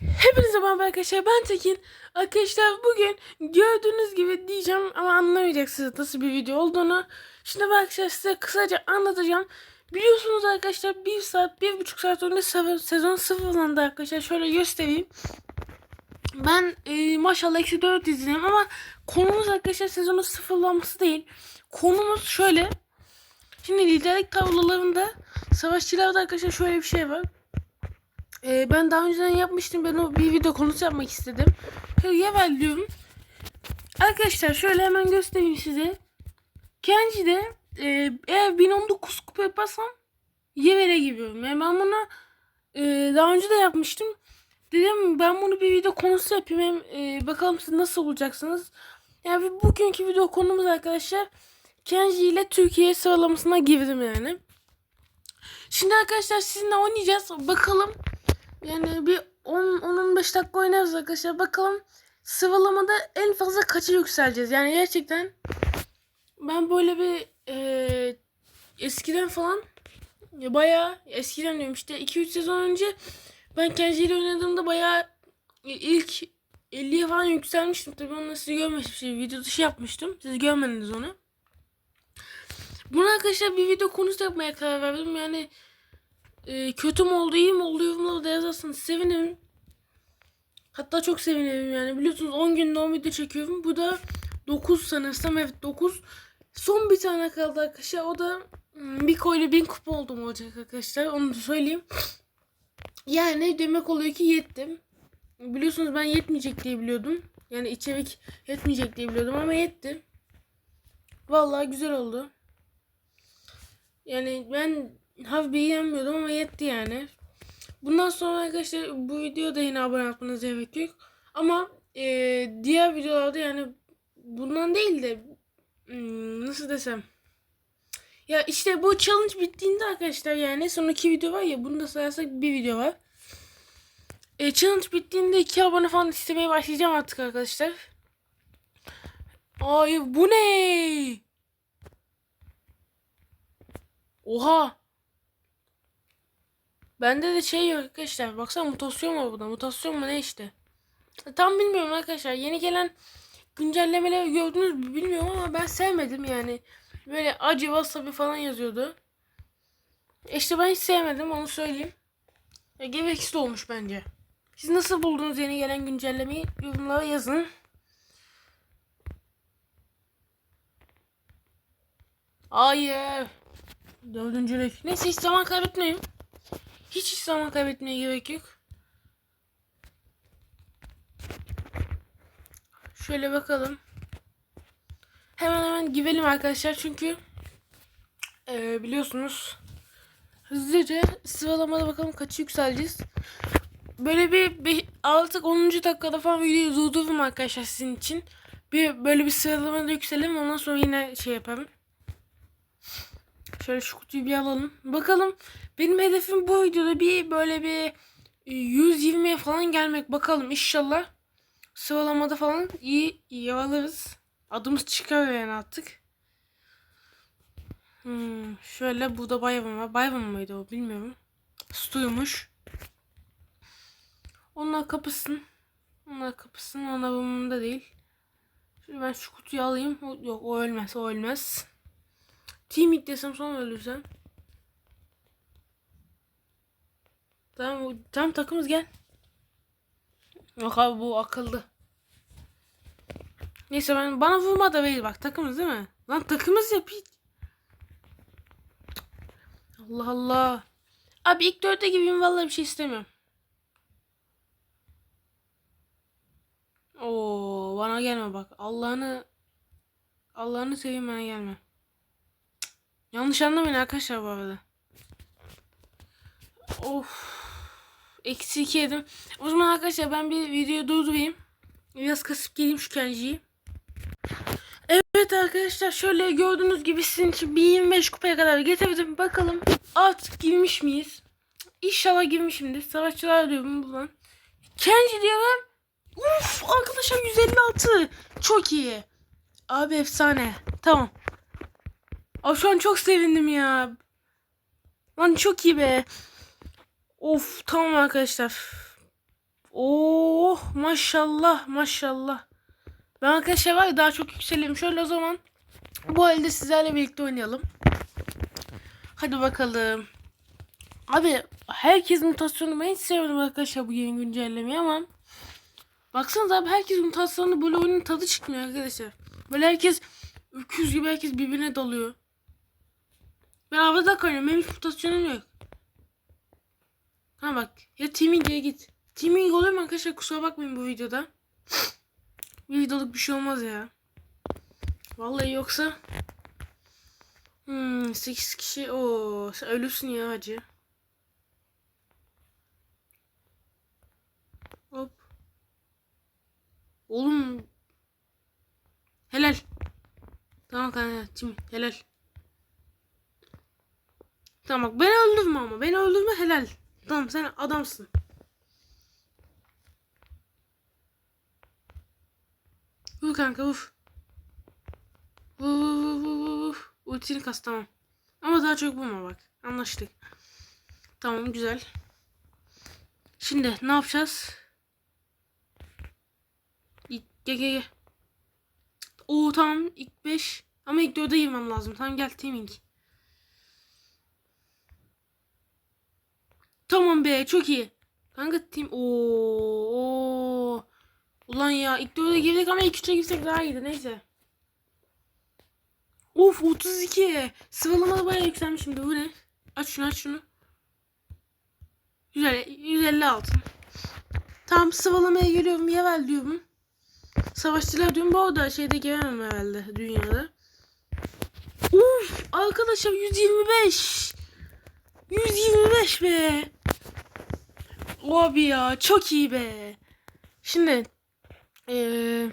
Hepinize merhaba arkadaşlar ben Tekin. Arkadaşlar bugün gördüğünüz gibi diyeceğim ama anlamayacaksınız nasıl bir video olduğunu. Şimdi arkadaşlar size kısaca anlatacağım. Biliyorsunuz arkadaşlar bir saat, bir buçuk saat önce se- sezon sıfırlandı arkadaşlar. Şöyle göstereyim. Ben e, maşallah eksi 4 izledim ama konumuz arkadaşlar sezonun sıfırlanması değil. Konumuz şöyle. Şimdi liderlik tablolarında savaşçılarda arkadaşlar şöyle bir şey var. Ee, ben daha önceden yapmıştım. Ben o bir video konusu yapmak istedim. Yevel. Arkadaşlar şöyle hemen göstereyim size. Kenji'de e, eğer 1019 kupa yaparsam Yevel'e giriyorum. Yani ben bunu e, daha önce de yapmıştım. Dedim ben bunu bir video konusu yapayım. Hem, e, bakalım siz nasıl bulacaksınız. Yani bugünkü video konumuz arkadaşlar Kenji ile Türkiye sıralamasına girdim yani. Şimdi arkadaşlar sizinle oynayacağız. Bakalım yani bir 10-15 dakika oynarız arkadaşlar. Bakalım sıralamada en fazla kaça yükseleceğiz. Yani gerçekten ben böyle bir e, eskiden falan ya bayağı eskiden diyorum işte 2-3 sezon önce ben Kenji ile oynadığımda bayağı ilk 50'ye falan yükselmiştim. Tabii onu siz görmemiştim. Şey, video dışı yapmıştım. Siz görmediniz onu. Bunu arkadaşlar bir video konusu yapmaya karar verdim. Yani e, kötü mü oldu iyi mi oldu yorumlarda yazarsanız sevinirim. Hatta çok sevinirim yani. Biliyorsunuz 10 günde 10 video çekiyorum. Bu da 9 sanırsam evet 9. Son bir tane kaldı arkadaşlar. O da hmm, bir koyla 1000 kupa oldum olacak arkadaşlar. Onu da söyleyeyim. Yani demek oluyor ki yettim. Biliyorsunuz ben yetmeyecek diye biliyordum. Yani içerik yetmeyecek diye biliyordum ama yetti. Vallahi güzel oldu. Yani ben hafif beğenmiyordum ama yetti yani. Bundan sonra arkadaşlar bu videoda yine abone olmanız gerek yok. Ama e, diğer videolarda yani bundan değil de hmm, nasıl desem. Ya işte bu challenge bittiğinde arkadaşlar yani sonraki video var ya bunu da sayarsak bir video var. E, challenge bittiğinde iki abone falan istemeye başlayacağım artık arkadaşlar. Ay bu ne? Oha. Bende de şey yok arkadaşlar. Baksana mutasyon var burada. Mutasyon mu ne işte. E, Tam bilmiyorum arkadaşlar. Yeni gelen güncellemeleri gördünüz mü bilmiyorum ama ben sevmedim yani. Böyle acı wasabi falan yazıyordu. E İşte ben hiç sevmedim onu söyleyeyim. Ya, gereksiz olmuş bence. Siz nasıl buldunuz yeni gelen güncellemeyi? Yorumlara yazın. Hayır. Dördüncülük. Neyse hiç zaman kaybetmeyin. Hiç zaman kaybetmeye gerek yok. Şöyle bakalım. Hemen hemen girelim arkadaşlar çünkü eee, biliyorsunuz hızlıca sıralamada bakalım kaçı yükseleceğiz. Böyle bir, bir artık 10. dakikada falan videoyu durdururum arkadaşlar sizin için. Bir böyle bir sıralamada yükselelim ondan sonra yine şey yaparım. Şöyle şu kutuyu bir alalım. Bakalım benim hedefim bu videoda bir böyle bir e, 120'ye falan gelmek. Bakalım inşallah sıralamada falan iyi iyi alırız. Adımız çıkar yani artık. Hmm, şöyle burada Bayram var. Bayram mıydı o bilmiyorum. Stuymuş. Onlar kapısın. Onlar kapısın. Onlar umurumda değil. Şimdi ben şu kutuyu alayım. Yok o ölmez o ölmez. Team desem sonra ölürsem. Tamam, tamam takımız gel. Yok abi bu akıllı. Neyse ben bana vurma da değil bak takımız değil mi? Lan takımız yap hiç. Allah Allah. Abi ilk dörtte gibiyim vallahi bir şey istemiyorum. Oo bana gelme bak. Allah'ını Allah'ını seveyim bana gelme. Yanlış anlamayın arkadaşlar bu arada. Of. Eksi iki yedim. O zaman arkadaşlar ben bir video durdurayım. Biraz kasıp geleyim şu Kenji'yi. Evet arkadaşlar şöyle gördüğünüz gibi sizin için bir 25 kupaya kadar getirdim. Bakalım artık girmiş miyiz? İnşallah girmişimdir. Savaşçılar diyorum buradan. Kenji diyorum. Uf arkadaşlar 156. Çok iyi. Abi efsane. Tamam. Aa, şu an çok sevindim ya. Lan çok iyi be. Of tamam arkadaşlar. Oh maşallah maşallah. Ben arkadaşlar var ya daha çok yükseleyim. Şöyle o zaman bu elde sizlerle birlikte oynayalım. Hadi bakalım. Abi herkes mutasyonu ben hiç sevmedim arkadaşlar bu yeni güncellemeyi ama Baksanıza abi herkes mutasyonu böyle oyunun tadı çıkmıyor arkadaşlar. Böyle herkes öküz gibi herkes birbirine dalıyor. Ben havada kalıyorum. Benim mutasyonum yok. Ha bak. Ya Teaming'e git. Teaming oluyor mu arkadaşlar? Kusura bakmayın bu videoda. Bir videoluk bir şey olmaz ya. Vallahi yoksa Hmm, 8 kişi. Sen ölürsün ya hacı. Hop. Oğlum. Helal. Tamam kanka. Tim helal. Tamam bak beni öldürme ama. Beni öldürme helal. Tamam sen adamsın. Vur kanka vur. Vur vur vur vur vur. Ultini kas tamam. Ama daha çok vurma bak. Anlaştık. Tamam güzel. Şimdi ne yapacağız? İlk, gel gel gel. Oo tamam ilk 5. Ama ilk 4'e girmem lazım. Tamam gel teaming. Tamam be çok iyi. Kanka team. Oo, oo. Ulan ya ilk 4'e girdik ama ilk 3'e girsek daha iyiydi neyse. Of 32. Sıralamada bayağı yükselmiş şimdi bu ne? Aç şunu aç şunu. Güzel 156. Tam sıralamaya geliyorum Yevel diyorum. Savaşçılar diyorum bu arada şeyde giremem herhalde dünyada. Uf arkadaşlar 125. 125 be. Abi ya çok iyi be. Şimdi ee,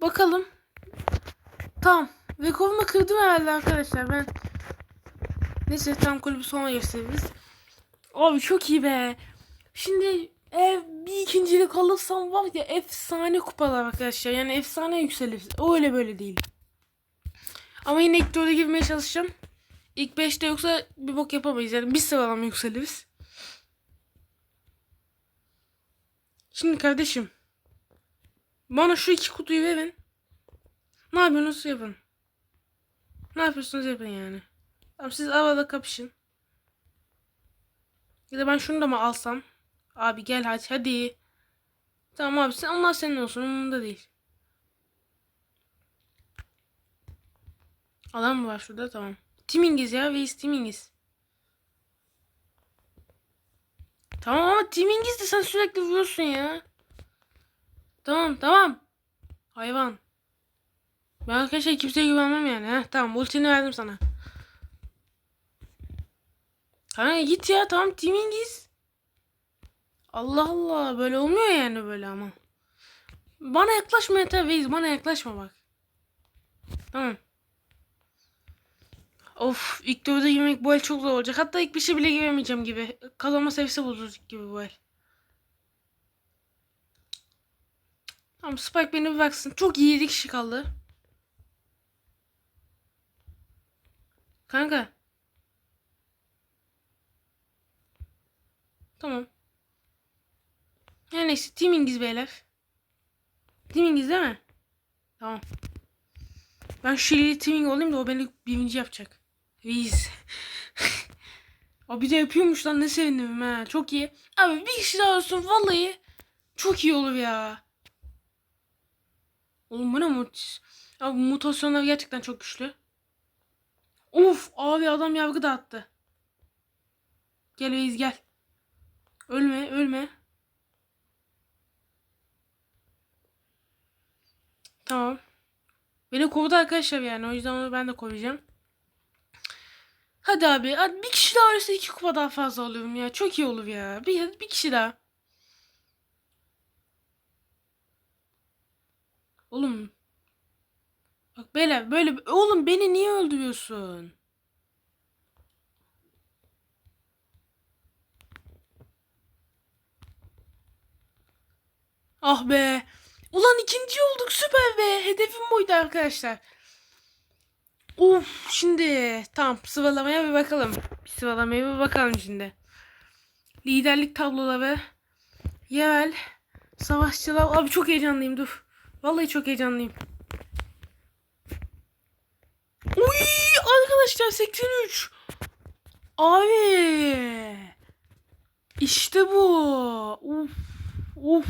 bakalım. Tamam. Rekorumu kırdım herhalde arkadaşlar ben. Neyse tam kulübü sona gösteririz. Abi çok iyi be. Şimdi ev bir ikincilik alırsam var ya efsane kupalar arkadaşlar. Yani efsane yükselir. Öyle böyle değil. Ama yine ilk girmeye çalışacağım. İlk beşte yoksa bir bok yapamayız. Yani bir sıralama yükseliriz. Şimdi kardeşim. Bana şu iki kutuyu verin. Ne yapıyorsunuz yapın. Ne yapıyorsunuz yapın yani. Tamam siz arada kapışın. Ya da ben şunu da mı alsam? Abi gel hadi hadi. Tamam abi sen onlar senin olsun umurumda değil. Adam mı var şurada tamam. Timingiz ya Veys Timingiz. Tamam ama Timingiz de sen sürekli vuruyorsun ya. Tamam tamam. Hayvan. Ben arkadaşlar kimseye güvenmem yani. Heh, tamam ultini verdim sana. Kanka git ya tamam Timingiz. Allah Allah böyle olmuyor yani böyle ama. Bana yaklaşma yeter Veys bana yaklaşma bak. Tamam. Of ilk dörde girmek bu el çok zor olacak. Hatta ilk bir şey bile giremeyeceğim gibi. Kazanma seviyesi bozulacak gibi bu el. Tamam Spike beni bir baksın. Çok iyi 7 kişi kaldı. Kanka. Tamam. Yani neyse Team İngiz beyler. Team İngiz değil mi? Tamam. Ben Şili'li Teaming olayım da o beni birinci yapacak. Reis. Abi bir de yapıyormuş lan ne sevindim ha. Çok iyi. Abi bir kişi daha olsun vallahi. Çok iyi olur ya. Oğlum bu ne mut? Abi mutasyonlar gerçekten çok güçlü. Of abi adam yargı dağıttı. Gel Reis gel. Ölme ölme. Tamam. Beni kovdu arkadaşlar yani. O yüzden onu ben de kovacağım. Hadi abi. Hadi bir kişi daha ölürse iki kupa daha fazla alıyorum ya. Çok iyi olur ya. Bir, bir kişi daha. Oğlum. Bak böyle böyle. Oğlum beni niye öldürüyorsun? Ah be. Ulan ikinci olduk süper be. Hedefim buydu arkadaşlar. Uf şimdi tamam sıralamaya bir bakalım. Bir sıralamaya bir bakalım şimdi. Liderlik tabloları. Yevel. Savaşçılar. Abi çok heyecanlıyım dur. Vallahi çok heyecanlıyım. Uy arkadaşlar 83. Abi. İşte bu. Uf. Uf.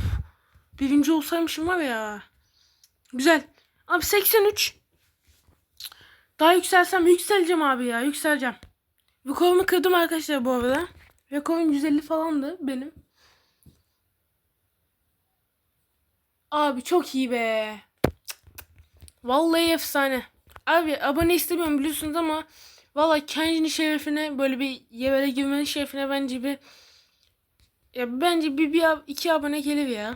Birinci olsaymışım var ya. Güzel. Abi 83. Daha yükselsem yükseleceğim abi ya. Yükseleceğim. Rekorumu kırdım arkadaşlar bu arada. Rekorum 150 falandı benim. Abi çok iyi be. Vallahi efsane. Abi abone istemiyorum biliyorsunuz ama vallahi kendini şerefine böyle bir yevele girmenin şerefine bence bir ya bence bir, bir iki abone gelir ya.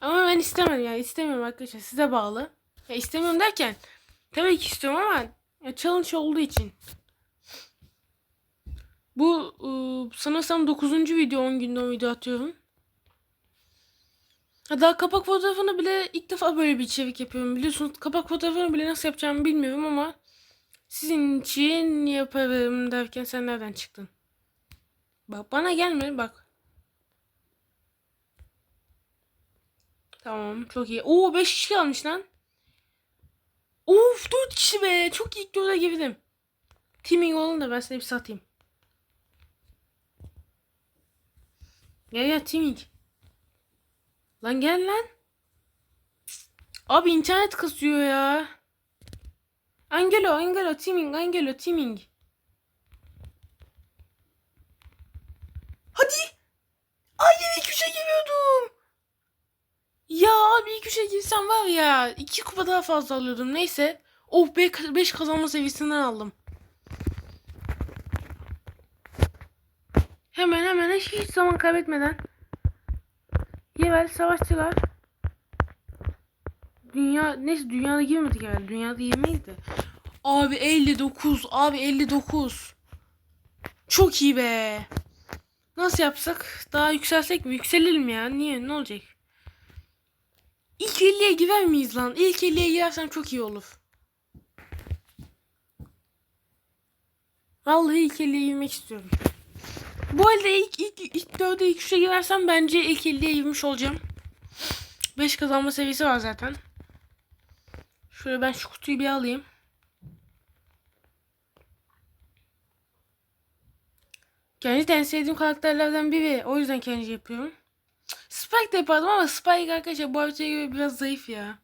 Ama ben istemedim ya istemiyorum arkadaşlar size bağlı. Ya istemiyorum derken tabii ki istiyorum ama ya challenge olduğu için. Bu ıı, sanırsam 9. video 10 günde 10 video atıyorum. Ha, Daha kapak fotoğrafını bile ilk defa böyle bir içerik yapıyorum. Biliyorsunuz kapak fotoğrafını bile nasıl yapacağımı bilmiyorum ama sizin için yaparım derken sen nereden çıktın? Bak bana gelme bak. Tamam çok iyi. Oo 5 kişi kalmış lan. Of 4 kişi be. Çok iyi ilk 4'e girdim. Teaming olun da ben size bir satayım. Gel gel teaming. Lan gel lan. Abi internet kasıyor ya. Angelo, Angelo, teaming, Angelo, teaming. Hadi. Ay ilk üçe giriyordum. Ya abi ilk üçe girsem var ya iki kupa daha fazla alıyordum. Neyse. Oh 5 kazanma seviyesinden aldım. Hemen hemen hiç, zaman kaybetmeden. Yevel savaşçılar. Dünya neyse dünyada girmedik herhalde. Dünyada girmeydi. Abi 59. Abi 59. Çok iyi be. Nasıl yapsak? Daha yükselsek mi? Yükselelim ya. Niye? Ne olacak? İlk 50'ye girer miyiz lan? İlk 50'ye girersem çok iyi olur. Vallahi ilk 50'ye girmek istiyorum. Bu halde ilk ilk ilk 4'e ilk 3'e girersem bence ilk 50'ye girmiş olacağım. 5 kazanma seviyesi var zaten. Şöyle ben şu kutuyu bir alayım. Kendi en sevdiğim karakterlerden biri. O yüzden kendi yapıyorum. Spike de yapardım ama Spike arkadaşlar bu haritaya göre biraz zayıf ya.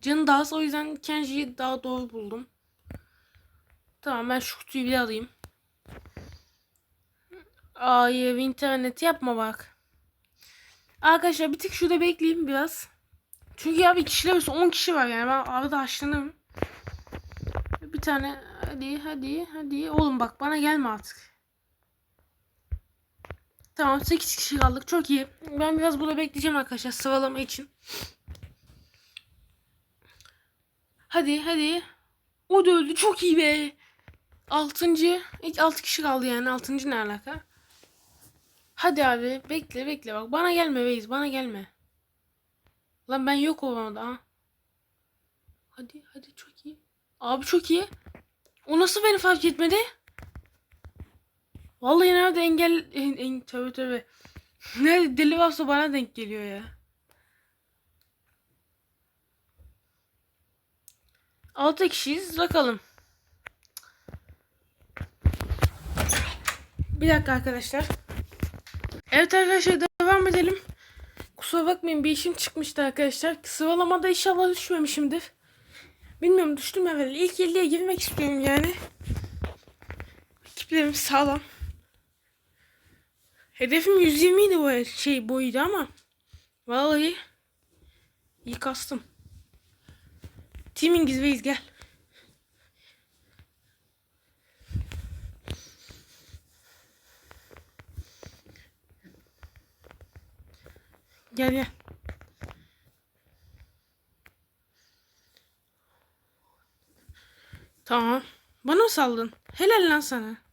Canı daha az o yüzden Kenji'yi daha doğru buldum. Tamam ben şu kutuyu bir alayım. Ay internet yapma bak. Arkadaşlar bir tık şurada bekleyeyim biraz. Çünkü abi kişiler olsa 10 kişi var yani ben arada haşlanırım. Bir tane hadi hadi hadi oğlum bak bana gelme artık. Tamam 8 kişi kaldık çok iyi. Ben biraz burada bekleyeceğim arkadaşlar sıralama için. Hadi hadi. O da öldü çok iyi be. Altıncı. İlk altı kişi kaldı yani. Altıncı ne alaka? Hadi abi bekle bekle bak bana gelme Veys bana gelme. Lan ben yok orada ha. Hadi hadi çok iyi. Abi çok iyi. O nasıl beni fark etmedi? Vallahi nerede engel en, en tövbe tövbe. Nerede deli varsa bana denk geliyor ya. Altı kişiyiz bakalım. Bir dakika arkadaşlar. Evet arkadaşlar devam edelim. Kusura bakmayın bir işim çıkmıştı arkadaşlar. Sıralamada inşallah düşmemişimdir. Bilmiyorum düştüm evvel. İlk 50'ye girmek istiyorum yani. Ekiplerim sağlam. Hedefim 120 idi bu şey boyuydu ama vallahi iyi kastım. Teaming izleyiz gel. Gel gel. Tamam. Bana saldın? Helal lan sana.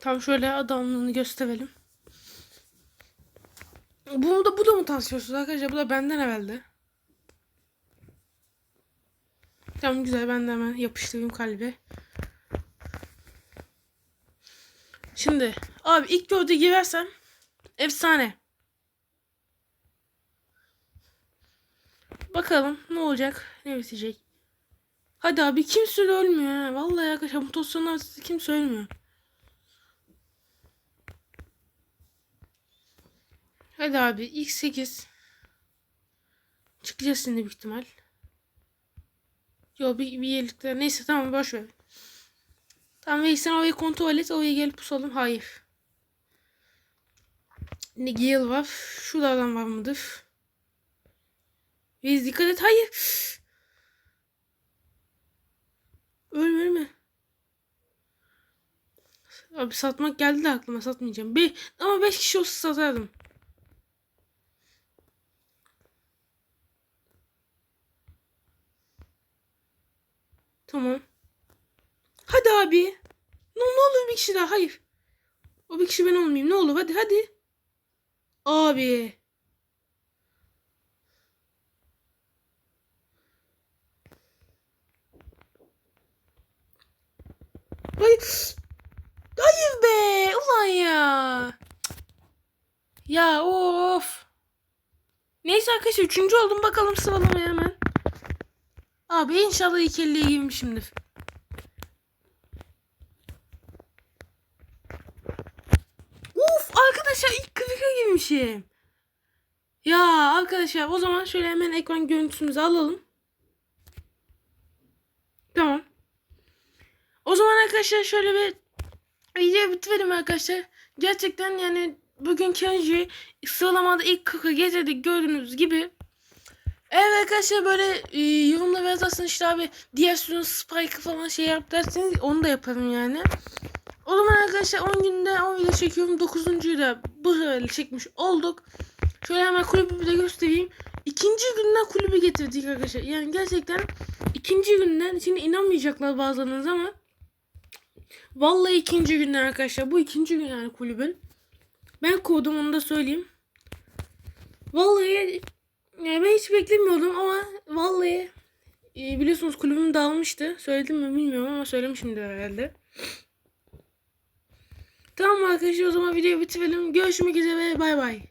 Tam şöyle adamlığını gösterelim. Bu da bu da mı tansiyonsuz arkadaşlar? Bu da benden evvelde. Tamam güzel ben de hemen yapıştırayım kalbi. Şimdi abi ilk gördüğü girersem efsane. Bakalım ne olacak, ne bitecek. Hadi abi kimse ölmüyor ha. Vallahi arkadaşlar mutasyonlar kimse ölmüyor. Hadi abi ilk 8. Çıkacağız şimdi büyük ihtimal. Yo bir, bir yerlikte. Neyse tamam boş ver. Tamam Veys sen orayı kontrol et. Oraya gelip pusalım. Hayır. Ne Gale var. Şuralardan var mıdır? Veys dikkat et. Hayır. Ölme ölme. Abi satmak geldi de aklıma satmayacağım. Be ama 5 kişi olsa satardım. Tamam. Hadi abi. Ne, ne olur bir kişi daha. Hayır. O bir kişi ben olmayayım. Ne olur hadi hadi. Abi. Hayır. Hayır be. Ulan ya. Ya of. Neyse arkadaşlar üçüncü oldum. Bakalım sıralamaya hemen. Abi inşallah ilk 50'ye girmişimdir. Uf arkadaşlar ilk 40'a girmişim. Ya arkadaşlar o zaman şöyle hemen ekran görüntüsümüzü alalım. Tamam. O zaman arkadaşlar şöyle bir video bitirelim arkadaşlar. Gerçekten yani bugün Kenji sıralamada ilk 40'a getirdik gördüğünüz gibi. Evet arkadaşlar böyle e, yorumla yazarsın işte abi diğer sürün spike falan şey yap derseniz onu da yaparım yani. O zaman arkadaşlar 10 günde 10 video çekiyorum. 9.'yu da bu sefer çekmiş olduk. Şöyle hemen kulübü de göstereyim. İkinci günden kulübü getirdik arkadaşlar. Yani gerçekten ikinci günden şimdi inanmayacaklar bazılarınız ama vallahi ikinci günden arkadaşlar. Bu ikinci gün yani kulübün. Ben kurdum onu da söyleyeyim. Vallahi yani ben hiç beklemiyordum ama vallahi e, biliyorsunuz kulübüm dağılmıştı. Söyledim mi bilmiyorum ama söylemişimdir herhalde. Tamam arkadaşlar o zaman videoyu bitirelim. Görüşmek üzere bay bay.